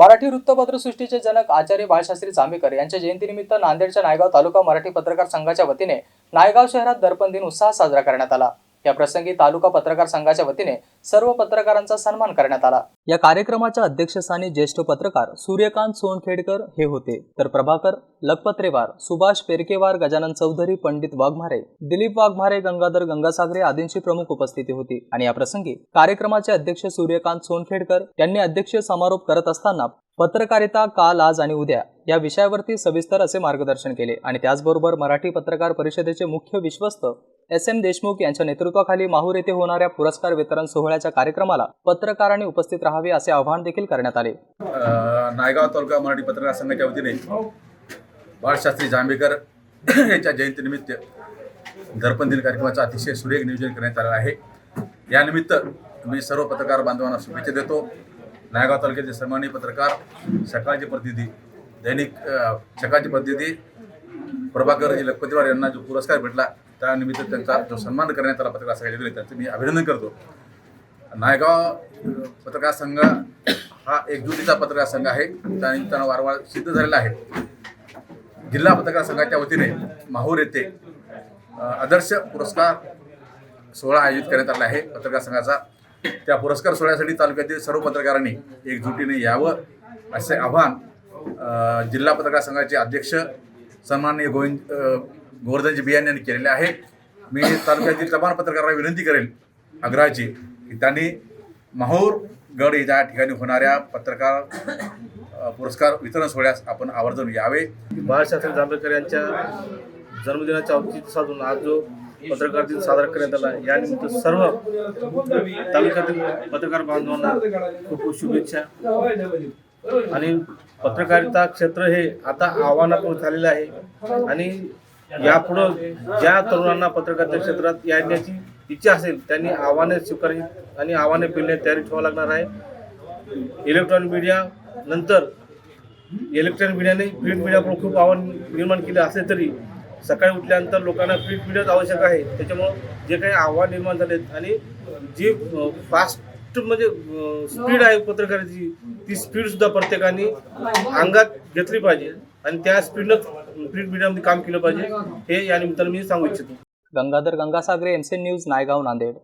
मराठी वृत्तपत्रसृष्टीचे जनक आचार्य बाळशास्त्री जांभेकर यांच्या जयंतीनिमित्त नांदेडच्या नायगाव तालुका मराठी पत्रकार संघाच्या वतीने नायगाव शहरात दर्पण दिन उत्साहात साजरा करण्यात आला. या प्रसंगी तालुका पत्रकार संघाच्या वतीने सर्व पत्रकारांचा सन्मान करण्यात आला. या कार्यक्रमाच्या अध्यक्षस्थानी ज्येष्ठ पत्रकार सूर्यकांत सोनखेडकर हे होते. तर प्रभाकर लखपत्रेवार सुभाष पेरकेवार गजानन चौधरी पंडित वाघमारे दिलीप वाघमारे गंगाधर गंगासागरे आदींची प्रमुख उपस्थिती होती. आणि या प्रसंगी कार्यक्रमाचे अध्यक्ष सूर्यकांत सोनखेडकर यांनी अध्यक्ष समारोप करत असताना पत्रकारिता काल आज आणि उद्या या विषयावरती सविस्तर असे मार्गदर्शन केले. आणि त्याचबरोबर मराठी पत्रकार परिषदेचे मुख्य विश्वस्त एस एम देशमुख यांच्या नेतृत्वाखाली माहूर येथे होणाऱ्या पुरस्कार वितरण सोहळ्याच्या कार्यक्रमाला पत्रकारांनी उपस्थित राहावे असे आवाहन देखील करण्यात आले. नायगाव तालुका मराठी पत्रकार संघाच्या वतीने बाळशास्त्री जांभेकर यांच्या जयंतीनिमित्त दर्पण दिन कार्यक्रमाचं अतिशय सुरेख नियोजन करण्यात आलं आहे. यानिमित्त मी सर्व पत्रकार बांधवांना शुभेच्छा देतो. नायगाव तालुक्याचे सन्माननीय पत्रकार सकाळचे प्रतिनिधी दैनिक सकाळचे प्रतिनिधी प्रभाकरजी लखपतीवार यांना जो पुरस्कार भेटला त्यानिमित्त त्यांचा जो सन्मान करण्यात आला पत्रकार संघाच्या वतीने त्यांचं मी अभिनंदन करतो. नायगाव पत्रकार संघ हा एकजुटीचा पत्रकार संघ आहे. त्यानिमित्तानं वारंवार सिद्ध झालेला आहे. जिल्हा पत्रकार संघाच्या वतीने माहूर येथे आदर्श पुरस्कार सोहळा आयोजित करण्यात आला आहे. पत्रकार संघाचा त्या पुरस्कार सोहळ्यासाठी तालुक्यातील सर्व पत्रकारांनी एकजुटीने यावं असे आवाहन जिल्हा पत्रकार संघाचे अध्यक्ष सन्माननीय गोविंद अ, गोवर्धनजी यांनी केलेले आहे. मी तालुक्यातील तमाम पत्रकारांना विनंती करेल आग्रहाची की त्यांनी माहूर गड या ठिकाणी होणाऱ्या पत्रकार पुरस्कार वितरण सोहळ्यास आपण आवर्जून यावे. बाळशास्त्री जांभेकर यांच्या जन्मदिनाच्या औचित्य साधून आज जो पत्रकार दिन साजरा करण्यात आला यानिमित्त सर्व तालुक्यातील पत्रकार बांधवांना खूप खूप शुभेच्छा. आणि पत्रकारिता क्षेत्र हे आता आव्हानात्मक झालेलं आहे. आणि यापुढं ज्या तरुणांना पत्रकारिता क्षेत्रात येण्याची इच्छा असेल त्यांनी आव्हाने स्वीकारायची आणि आव्हाने पेलण्याची तयारी ठेवा लागणार आहे. इलेक्ट्रॉनिक मीडिया नंतर इलेक्ट्रॉनिक मीडियाने प्रिंट मीडियापुढे खूप आव्हान निर्माण केले असले तरी सकाळी उठल्यानंतर लोकांना प्रिंट मीडियाच आवश्यक आहे. त्याच्यामुळं जे काही आव्हान निर्माण झालेत आणि जी फास्ट म्हणजे स्पीड आहे पत्रकाराची ती स्पीड सुद्धा प्रत्येकाने अंगात घेतली पाहिजे. आणि त्या स्पीडनं प्रिंट मीडियामध्ये काम केलं पाहिजे हे या निमित्तानं मी सांगू इच्छितो. Gangadhar Gangasagare MCN news Naigaon Nanded.